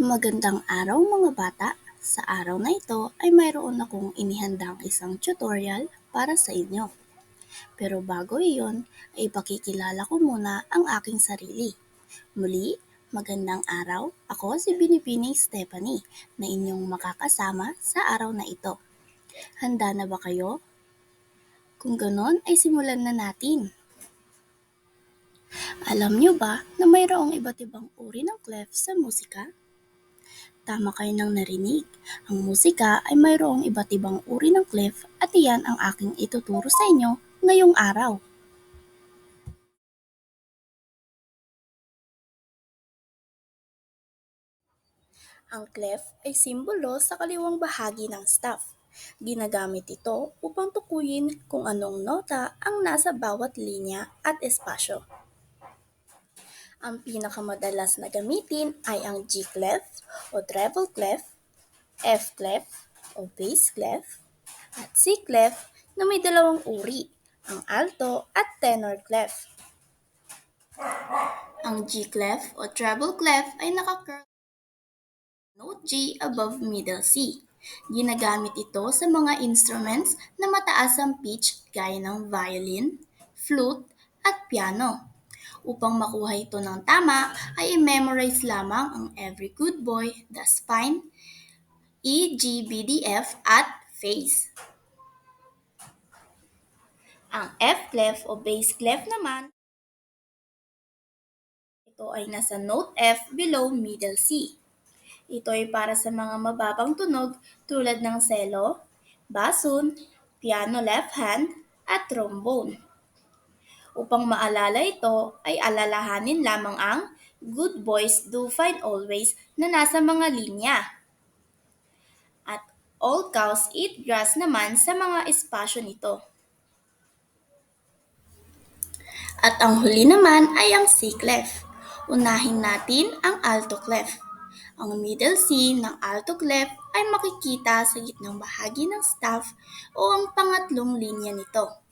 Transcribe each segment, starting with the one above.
Magandang araw mga bata! Sa araw na ito ay mayroon akong inihandang isang tutorial para sa inyo. Pero bago iyon ay ipakikilala ko muna ang aking sarili. Muli, magandang araw! Ako si Binibining Stephanie na inyong makakasama sa araw na ito. Handa na ba kayo? Kung ganon ay simulan na natin. Alam niyo ba na mayroong iba't ibang uri ng clef sa musika? Tama kayo nang narinig. Ang musika ay mayroong iba't ibang uri ng clef at iyan ang aking ituturo sa inyo ngayong araw. Ang clef ay simbolo sa kaliwang bahagi ng staff. Ginagamit ito upang tukuyin kung anong nota ang nasa bawat linya at espasyo. Ang pinakamadalas na gamitin ay ang G clef o treble clef, F clef o bass clef, at C clef na may dalawang uri, ang alto at tenor clef. Ang G clef o treble clef ay naka-curl note G above middle C. Ginagamit ito sa mga instruments na mataas ang pitch gaya ng violin, flute, at piano. Upang makuha ito ng tama, ay i-memorize lamang ang Every Good Boy Does Fine, E, G, B, D, F, at Phase. Ang F clef o bass clef naman, ito ay nasa note F below middle C. Ito ay para sa mga mababang tunog tulad ng selo, basun, piano left hand, at trombone. Upang maalala ito ay alalahanin lamang ang good boys do fine always na nasa mga linya. At all cows eat grass naman sa mga espasyo nito. At ang huli naman ay ang C clef. Unahin natin ang alto clef. Ang middle C ng alto clef ay makikita sa gitnang bahagi ng staff o ang pangatlong linya nito.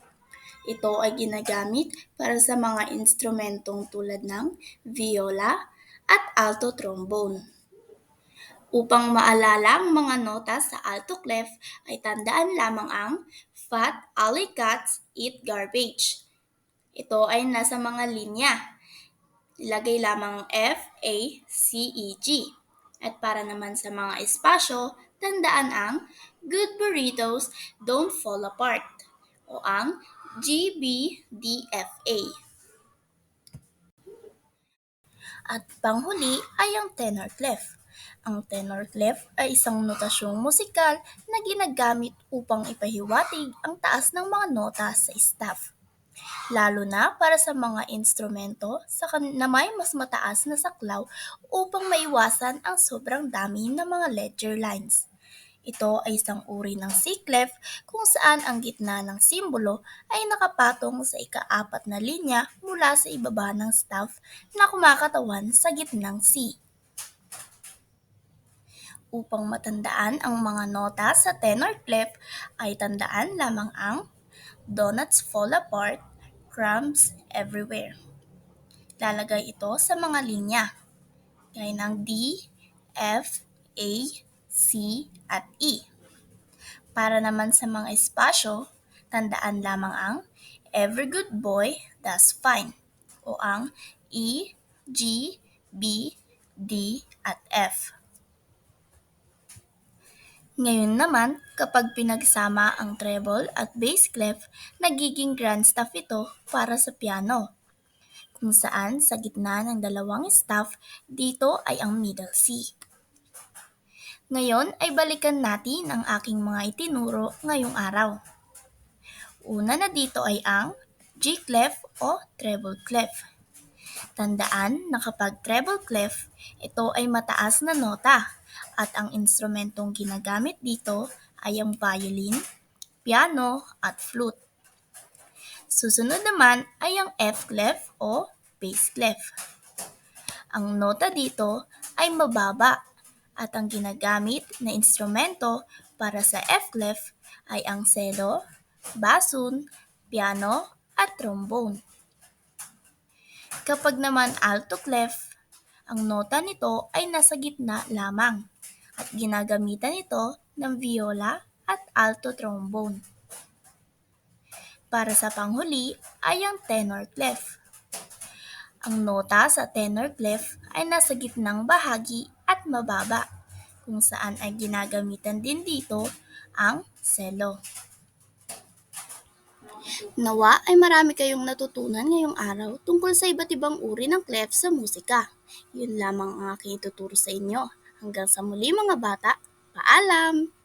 Ito ay ginagamit para sa mga instrumentong tulad ng viola at alto trombone. Upang maalala ang mga nota sa alto clef ay tandaan lamang ang Fat Alley Cats Eat Garbage. Ito ay nasa mga linya. Ilagay lamang F, A, C, E, G. At para naman sa mga espasyo, tandaan ang good burritos don't fall apart o ang GBDFA. At panghuli ay ang tenor clef. Ang tenor clef ay isang notasyong musikal na ginagamit upang ipahiwatig ang taas ng mga nota sa staff. Lalo na para sa mga instrumento sa na may mas mataas na saklaw upang maiwasan ang sobrang dami ng mga ledger lines. Ito ay isang uri ng C clef kung saan ang gitna ng simbolo ay nakapatong sa ikaapat na linya mula sa ibaba ng staff na kumakatawan sa gitnang C. Upang matandaan ang mga nota sa tenor clef ay tandaan lamang ang donuts fall apart, crumbs everywhere. Lalagay ito sa mga linya gaya ng D, F, A, C, at E. Para naman sa mga espasyo, tandaan lamang ang every good boy does fine o ang E, G, B, D, at F. Ngayon naman, kapag pinagsama ang treble at bass clef, nagiging grand staff ito para sa piano. Kung saan sa gitna ng dalawang staff, dito ay ang middle C. Ngayon ay balikan natin ang aking mga itinuro ngayong araw. Una na dito ay ang G clef o treble clef. Tandaan na kapag treble clef, ito ay mataas na nota at ang instrumentong ginagamit dito ay ang violin, piano, at flute. Susunod naman ay ang F clef o bass clef. Ang nota dito ay mababa at ang ginagamit na instrumento para sa F clef ay ang cello, basun, piano, at trombone. Kapag naman alto clef, Ang nota nito ay nasa gitna lamang at ginagamitan ito ng viola at alto trombone. Para sa panghuli ay ang tenor clef. Ang nota sa tenor clef ay nasa gitnang bahagi at mababa, kung saan ay ginagamitan din dito ang selo. Nawa ay marami kayong natutunan ngayong araw tungkol sa iba't ibang uri ng clef sa musika. Yun lamang ang aking ituturo sa inyo. Hanggang sa muli mga bata, paalam!